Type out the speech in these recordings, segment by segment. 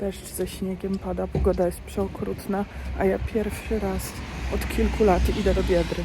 Deszcz ze śniegiem pada, pogoda jest przeokrutna, a ja pierwszy raz od kilku lat idę do Biedry.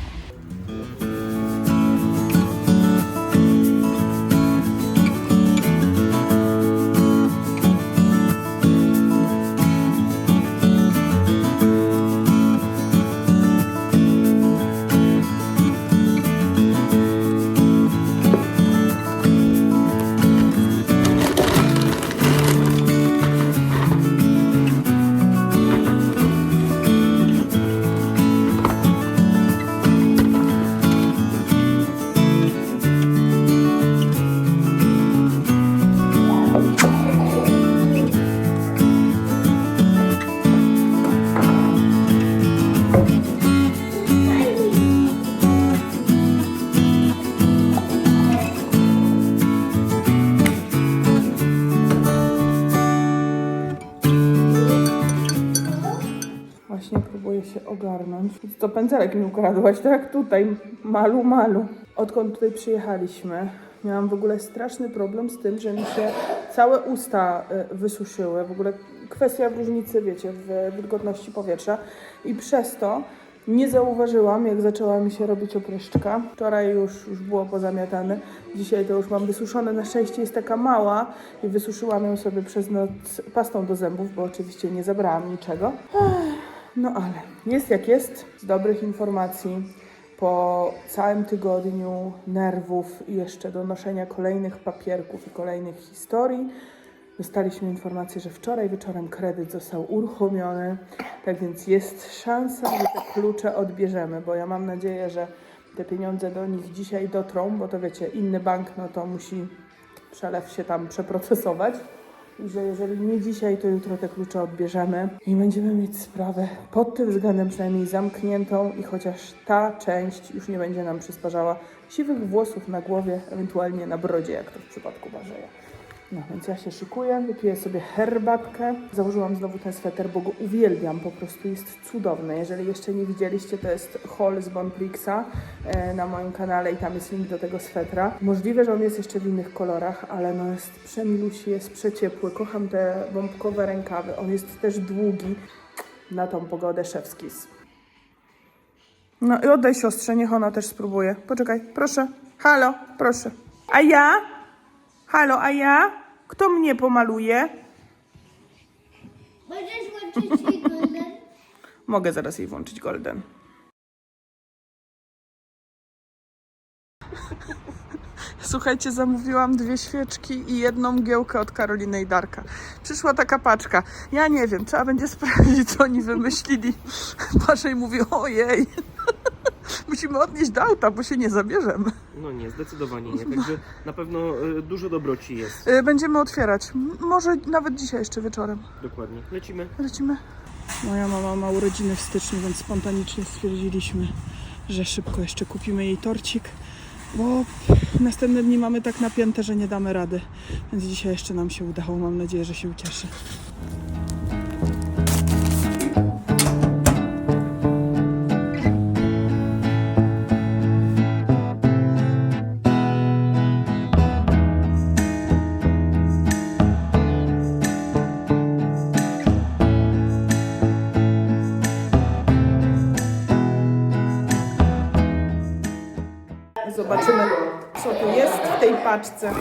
Pędzelek mi ukradłaś, tak? Tutaj, malu, malu. Odkąd tutaj przyjechaliśmy, miałam w ogóle straszny problem z tym, że mi się całe usta y, wysuszyły. W ogóle kwestia różnicy, wiecie, w wilgotności powietrza. I przez to nie zauważyłam, jak zaczęła mi się robić opryszczka. Wczoraj już, już było pozamiatane. Dzisiaj to już mam wysuszone. Na szczęście jest taka mała i wysuszyłam ją sobie przez noc pastą do zębów, bo oczywiście nie zabrałam niczego. No ale jest jak jest. Z dobrych informacji po całym tygodniu nerwów i jeszcze donoszenia kolejnych papierków i kolejnych historii dostaliśmy informację, że wczoraj wieczorem kredyt został uruchomiony. Tak więc jest szansa, że te klucze odbierzemy, bo ja mam nadzieję, że te pieniądze do nich dzisiaj dotrą, bo to wiecie, inny bank no to musi przelew się tam przeprocesować. I że jeżeli nie dzisiaj, to jutro te klucze odbierzemy i będziemy mieć sprawę pod tym względem przynajmniej zamkniętą i chociaż ta część już nie będzie nam przysparzała siwych włosów na głowie, ewentualnie na brodzie, jak to w przypadku Barzeja. No więc ja się szykuję, wypiję sobie herbatkę. Założyłam znowu ten sweter, bo go uwielbiam, po prostu jest cudowny. Jeżeli jeszcze nie widzieliście, to jest haul z Bonprixa e, na moim kanale i tam jest link do tego swetra. Możliwe, że on jest jeszcze w innych kolorach, ale no jest przemilusi, jest przeciepły. Kocham te bombkowe rękawy. On jest też długi. Na tą pogodę szewskis. No i oddaj siostrze, niech ona też spróbuje. Poczekaj, proszę. Halo, proszę. A ja? Halo, a ja? Kto mnie pomaluje? Możesz włączyć golden? Mogę zaraz jej włączyć Golden. Słuchajcie, zamówiłam dwie świeczki i jedną mgiełkę od Karoliny i Darka. Przyszła taka paczka. Ja nie wiem, trzeba będzie sprawdzić, co oni wymyślili. Patrzę i mówię, ojej, musimy odnieść do auta, bo się nie zabierzemy. No nie, zdecydowanie nie. Także na pewno y, dużo dobroci jest. Y, Będziemy otwierać. M- Może nawet dzisiaj jeszcze wieczorem. Dokładnie. Lecimy. Lecimy. Moja mama ma urodziny w styczniu, więc spontanicznie stwierdziliśmy, że szybko jeszcze kupimy jej torcik, bo następne dni mamy tak napięte, że nie damy rady. Więc dzisiaj jeszcze nam się udało. Mam nadzieję, że się ucieszy. Paczce.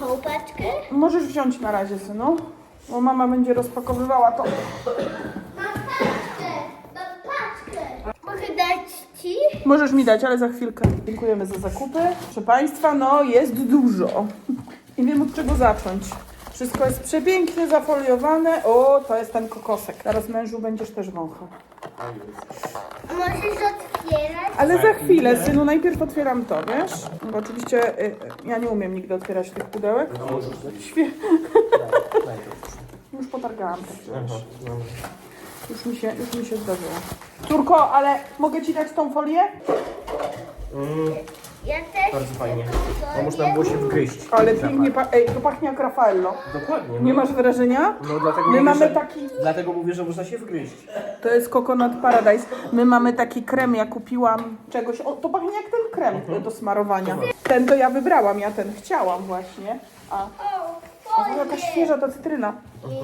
Tą paczkę? Możesz wziąć na razie, synu, bo mama będzie rozpakowywała to. Mam paczkę! Mam paczkę! Mogę dać ci? Możesz mi dać, ale za chwilkę. Dziękujemy za zakupy. Proszę Państwa, no jest dużo. I wiem od czego zacząć. Wszystko jest przepięknie zafoliowane. O, to jest ten kokosek. Teraz mężu będziesz też wąchał. Możesz otwierać? Ale za chwilę, synu, najpierw otwieram to, wiesz? Bo oczywiście y, y, ja nie umiem nigdy otwierać tych pudełek. Świe... Już po potargałam, no. Już mi się, już mi się zdarzyło. Córko, ale mogę ci dać tą folię? Ja też bardzo fajnie. Bo można było się wgryźć. Ale pięknie, pa- ej, to pachnie jak Raffaello. Dokładnie. Nie no. masz wrażenia? No dlatego My mówię, mamy że, taki, Dlatego mówię, że można się wgryźć. to jest Coconut Paradise, my mamy taki krem, ja kupiłam czegoś, o, to pachnie jak ten krem do smarowania. Ten to ja wybrałam, ja ten chciałam właśnie. A, O, a to jaka świeża ta cytryna.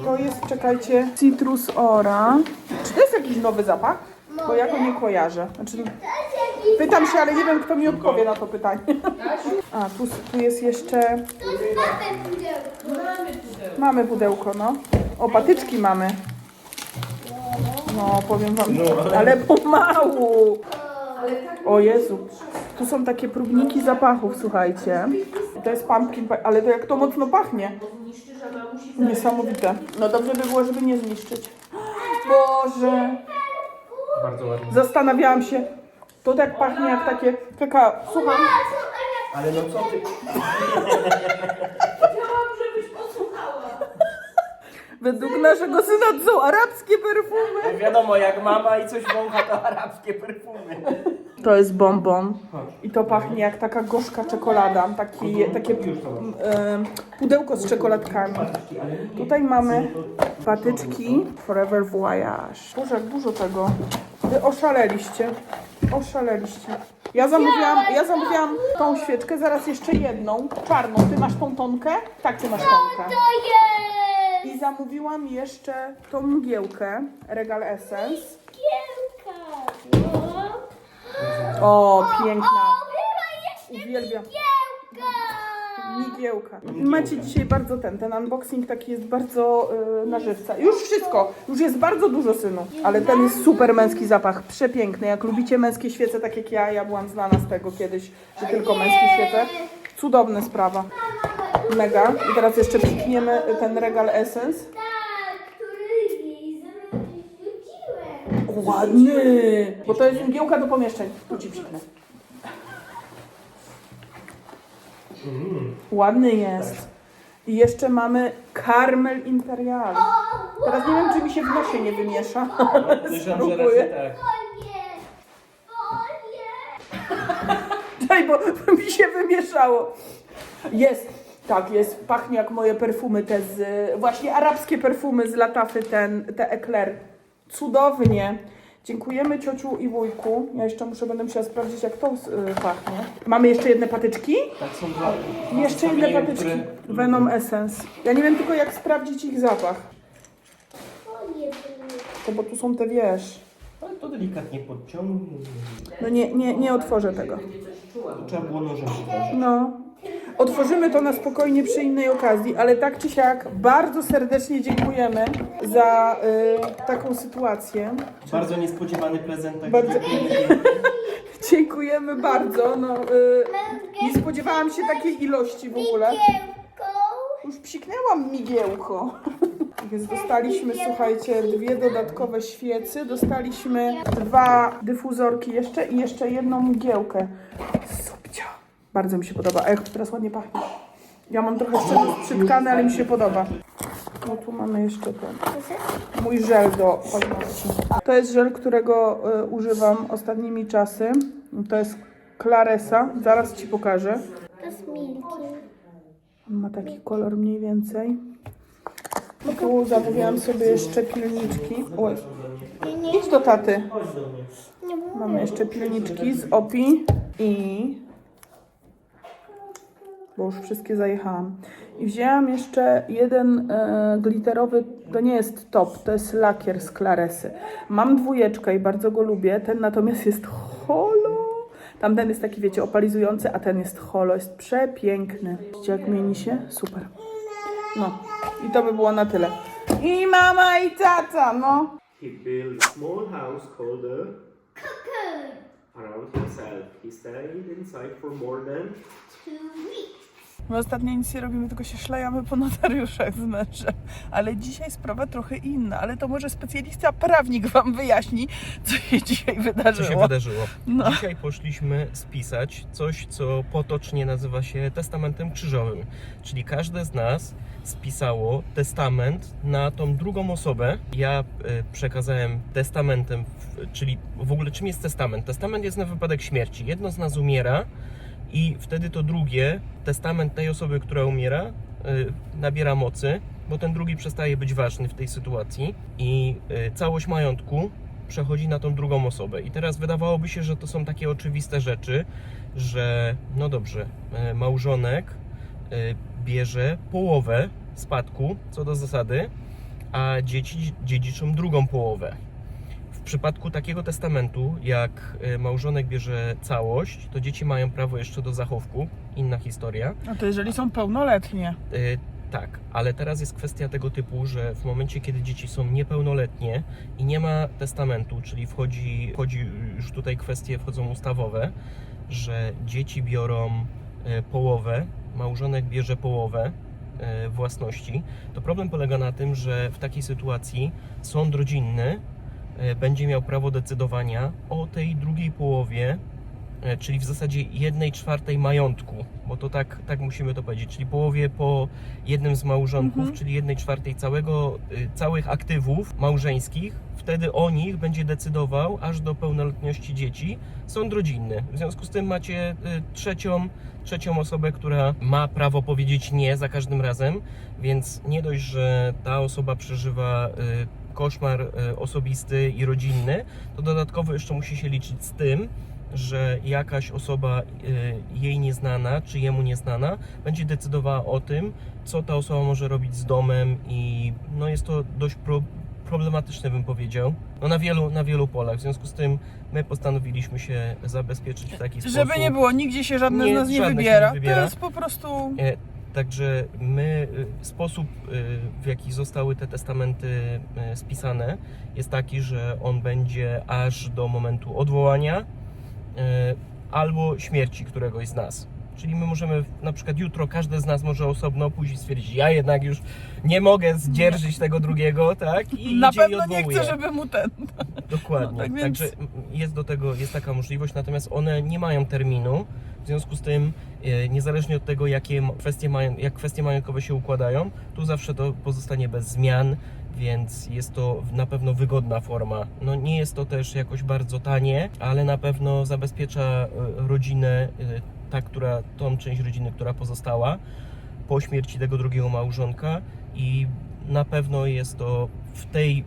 To jest, czekajcie, Citrus Ora. Czy to jest jakiś nowy zapach? Bo ja go nie kojarzę. Znaczy, pytam się, ale nie wiem, kto mi odpowie na to pytanie. A, tu, tu jest jeszcze... Mamy pudełko. Mamy pudełko, no. O, patyczki mamy. No, powiem wam, ale pomału. O Jezu. Tu są takie próbniki zapachów, słuchajcie. To jest pumpkin ale to jak to mocno pachnie. Niesamowite. No dobrze by było, żeby nie zniszczyć. Boże. Bardzo ładnie. Zastanawiałam się. To tak pachnie jak takie kakao. Słucham. Ale no co ty? Według naszego syna to są arabskie perfumy. No wiadomo, jak mama i coś wącha, to arabskie perfumy. To jest bonbon. I to pachnie jak taka gorzka czekolada. Taki, takie e, pudełko z czekoladkami. Tutaj mamy patyczki Forever Voyage. Boże, jak dużo tego. Wy oszaleliście. Oszaleliście. Ja zamówiłam, ja zamówiłam tą świeczkę, zaraz jeszcze jedną, czarną. Ty masz tą tonkę? Tak, ty masz tonkę. To jest I zamówiłam jeszcze tą mgiełkę, Regal Essence. kielka. No. O, piękna. O, chyba jeszcze Uwielbiam. Migiełka. Macie dzisiaj bardzo ten, ten unboxing taki jest bardzo y, na żywca. Już wszystko, już jest bardzo dużo synu, ale ten jest super męski zapach, przepiękny. Jak lubicie męskie świece, tak jak ja, ja byłam znana z tego kiedyś, że tylko męskie świece. Cudowna sprawa. Mega. I teraz jeszcze pikniemy ten regal Essence. Tak, który jej Ładny! Bo to jest mgiełka do pomieszczeń. Tu ci piknę. Ładny jest. I jeszcze mamy karmel imperial. Teraz nie wiem, czy mi się w nosie nie wymiesza. Spróbuję. tak. Folie. Folie. Daj, bo mi się wymieszało. Jest. Tak, jest. Pachnie jak moje perfumy, te z... Właśnie arabskie perfumy z Latafy, ten, te Eclair. Cudownie. Dziękujemy ciociu i wujku. Ja jeszcze muszę, będę musiała sprawdzić, jak to y, pachnie. Mamy jeszcze jedne patyczki? Tak są dwa. Jeszcze jedne patyczki. które- Venom Essence. Ja nie wiem tylko, jak sprawdzić ich zapach. To bo tu są te, wiesz... Ale to delikatnie podciągnij. No nie, nie, nie otworzę tego. To trzeba było nożem. No. Otworzymy to na spokojnie przy innej okazji, ale tak czy siak bardzo serdecznie dziękujemy za y, taką sytuację. Bardzo niespodziewany prezent. tak Bardzo- dziękujemy. Dziękujemy bardzo. No, y, nie spodziewałam się takiej ilości w ogóle. Już psiknęłam migiełko. Więc dostaliśmy, słuchajcie, dwie dodatkowe świecy, dostaliśmy dwa dyfuzorki jeszcze i jeszcze jedną mgiełkę. Subcio. Bardzo mi się podoba. A jak teraz ładnie pachnie. Ja mam trochę szczerze przytkane, ale mi się podoba. No tu mamy jeszcze ten. Mój żel do paznokci. To jest żel, którego y, używam ostatnimi czasy. To jest Claresa. Zaraz Ci pokażę. To jest milki. On ma taki kolor mniej więcej. Tu zamówiłam sobie jeszcze pilniczki. Oj, idź do taty. Mamy jeszcze pilniczki z OPI i... Bo już wszystkie zajechałam. I wzięłam jeszcze jeden e, glitterowy, to nie jest top, to jest lakier z Claresy. Mam dwójeczkę i bardzo go lubię, ten natomiast jest holo. Tamten jest taki, wiecie, opalizujący, a ten jest holo, jest przepiękny. Widzicie, jak mieni się? Super. No, i to by było na tyle. I mama, i tata, no. He built a small house called a Cocoon. around himself. He stayed inside for more than Two. My ostatnio nic nie robimy, tylko się szlajamy po notariuszach z mężem. Ale dzisiaj sprawa trochę inna. Ale to może specjalista prawnik Wam wyjaśni, co się dzisiaj Co wydarzyło. się wydarzyło? No. Dzisiaj poszliśmy spisać coś, co potocznie nazywa się testamentem krzyżowym. Czyli każde z nas spisało testament na tą drugą osobę. Ja e, przekazałem testamentem, czyli w ogóle czym jest testament? Testament jest na wypadek śmierci. Jedno z nas umiera i wtedy to drugie, testament tej osoby, która umiera, e, nabiera mocy, bo ten drugi przestaje być ważny w tej sytuacji i e, całość majątku przechodzi na tą drugą osobę. I teraz wydawałoby się, że to są takie oczywiste rzeczy, że no dobrze, e, małżonek bierze połowę spadku co do zasady, a dzieci dziedziczą drugą połowę. W przypadku takiego testamentu, jak e, małżonek bierze całość, to dzieci mają prawo jeszcze do zachowku. Inna historia. No to jeżeli są pełnoletnie. E, tak, ale teraz jest kwestia tego typu, że w momencie, kiedy dzieci są niepełnoletnie i nie ma testamentu, czyli wchodzi, wchodzi już tutaj kwestie wchodzą ustawowe, że dzieci biorą e, połowę, małżonek bierze połowę e, własności, to problem polega na tym, że w takiej sytuacji sąd rodzinny będzie miał prawo decydowania o tej drugiej połowie e, czyli w zasadzie jednej czwartej majątku, bo to tak, tak musimy to powiedzieć, czyli połowie po jednym z małżonków, Mhm. czyli jednej czwartej całego, y, całych aktywów małżeńskich, wtedy o nich będzie decydował aż do pełnoletności dzieci sąd rodzinny. W związku z tym macie y, trzecią, trzecią osobę, która ma prawo powiedzieć nie za każdym razem, więc nie dość, że ta osoba przeżywa y, koszmar y, osobisty i rodzinny, to dodatkowo jeszcze musi się liczyć z tym, że jakaś osoba y, jej nieznana, czy jemu nieznana, będzie decydowała o tym, co ta osoba może robić z domem i no jest to dość pro, problematyczne, bym powiedział, no na wielu, na wielu polach. W związku z tym my postanowiliśmy się zabezpieczyć w taki sposób. Żeby nie było, nigdzie się żadne Nie, z nas nie wybiera. nie wybiera. To jest po prostu... Także my, y, sposób y, w jaki zostały te testamenty y, spisane jest taki, że on będzie aż do momentu odwołania albo śmierci któregoś z nas. Czyli my możemy na przykład jutro każdy z nas może osobno pójść i stwierdzić, ja jednak już nie mogę zdzierżyć tego drugiego, tak? I Na idzie i pewno nie odwołuje. chcę, żeby mu ten... Dokładnie. No, tak więc- Także jest do tego, jest taka możliwość, natomiast one nie mają terminu. W związku z tym, e, niezależnie od tego, jakie m- kwestie mają, jak kwestie majątkowe się układają, tu zawsze to pozostanie bez zmian, więc jest to na pewno wygodna forma. No nie jest to też jakoś bardzo tanie, ale na pewno zabezpiecza e, rodzinę, e, ta, która, tą część rodziny, która pozostała po śmierci tego drugiego małżonka i na pewno jest to w tej,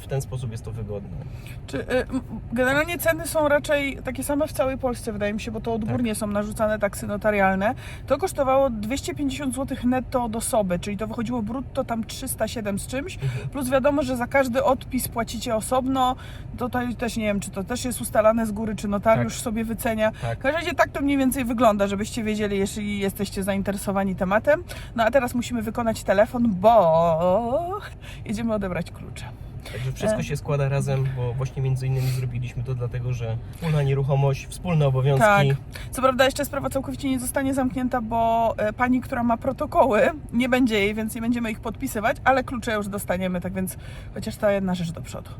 w, w ten sposób jest to wygodne. Czy, y, generalnie ceny są raczej takie same w całej Polsce, wydaje mi się, bo to odgórnie są narzucane taksy notarialne. To kosztowało 250 zł netto od osoby, czyli to wychodziło brutto tam 307 z czymś. Mhm. Plus wiadomo, że za każdy odpis płacicie osobno. Tutaj też nie wiem, czy to też jest ustalane z góry, czy notariusz Tak. sobie wycenia. Tak. W każdym razie tak to mniej więcej wygląda, żebyście wiedzieli, jeśli jesteście zainteresowani tematem. No a teraz musimy wykonać telefon, bo jedziemy odebrać klucze. Także wszystko E. się składa razem, bo właśnie między innymi zrobiliśmy to dlatego, że wspólna nieruchomość, wspólne obowiązki. Tak. Co prawda jeszcze sprawa całkowicie nie zostanie zamknięta, bo e, pani, która ma protokoły, nie będzie jej, więc nie będziemy ich podpisywać, ale klucze już dostaniemy, tak więc chociaż ta jedna rzecz do przodu.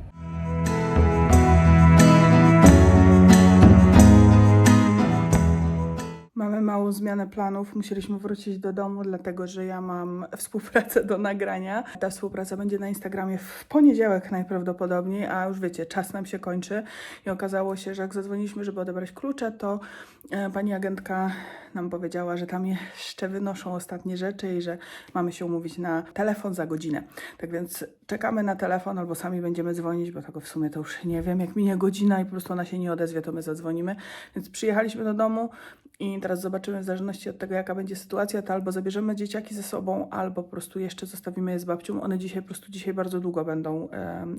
Małą zmianę planów. Musieliśmy wrócić do domu, dlatego że ja mam współpracę do nagrania. Ta współpraca będzie na Instagramie w poniedziałek najprawdopodobniej, a już wiecie, czas nam się kończy. I okazało się, że jak zadzwoniliśmy, żeby odebrać klucze, to e, pani agentka nam powiedziała, że tam jeszcze wynoszą ostatnie rzeczy i że mamy się umówić na telefon za godzinę. Tak więc czekamy na telefon albo sami będziemy dzwonić, bo tego w sumie to już nie wiem. Jak minie godzina i po prostu ona się nie odezwie, to my zadzwonimy. Więc przyjechaliśmy do domu i teraz zobaczymy w zależności od tego, jaka będzie sytuacja, to albo zabierzemy dzieciaki ze sobą, albo po prostu jeszcze zostawimy je z babcią. One dzisiaj po prostu dzisiaj bardzo długo będą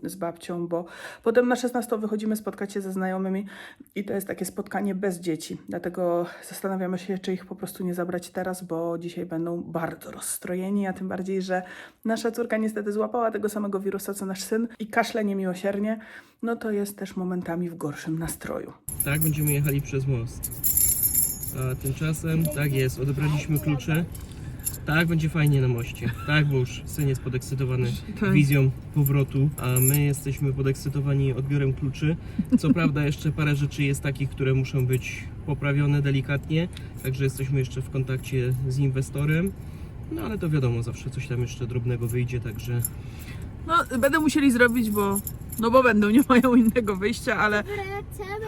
z babcią, bo potem na 16 wychodzimy spotkać się ze znajomymi i to jest takie spotkanie bez dzieci. Dlatego zastanawiamy się, czy ich po prostu nie zabrać teraz, bo dzisiaj będą bardzo rozstrojeni, a tym bardziej, że nasza córka niestety złapała tego samego wirusa co nasz syn i kaszle niemiłosiernie, no to jest też momentami w gorszym nastroju. Tak, będziemy jechali przez most. A tymczasem, tak jest, odebraliśmy klucze. Tak, będzie fajnie na moście. Tak, bo już syn jest podekscytowany Tak. wizją powrotu, a my jesteśmy podekscytowani odbiorem kluczy. Co prawda jeszcze parę rzeczy jest takich, które muszą być poprawione delikatnie, także jesteśmy jeszcze w kontakcie z inwestorem. No ale to wiadomo, zawsze coś tam jeszcze drobnego wyjdzie, także No, będę musieli zrobić, bo. No bo będą, nie mają innego wyjścia, ale Wracamy.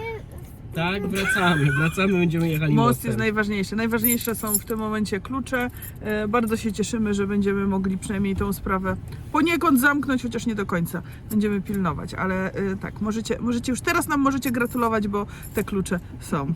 Tak, wracamy, wracamy, będziemy jechali most mostem. jest najważniejszy. Najważniejsze są w tym momencie klucze. E, Bardzo się cieszymy, że będziemy mogli przynajmniej tą sprawę poniekąd zamknąć, chociaż nie do końca. Będziemy pilnować, ale e, tak, możecie, możecie już teraz nam możecie gratulować, bo te klucze są.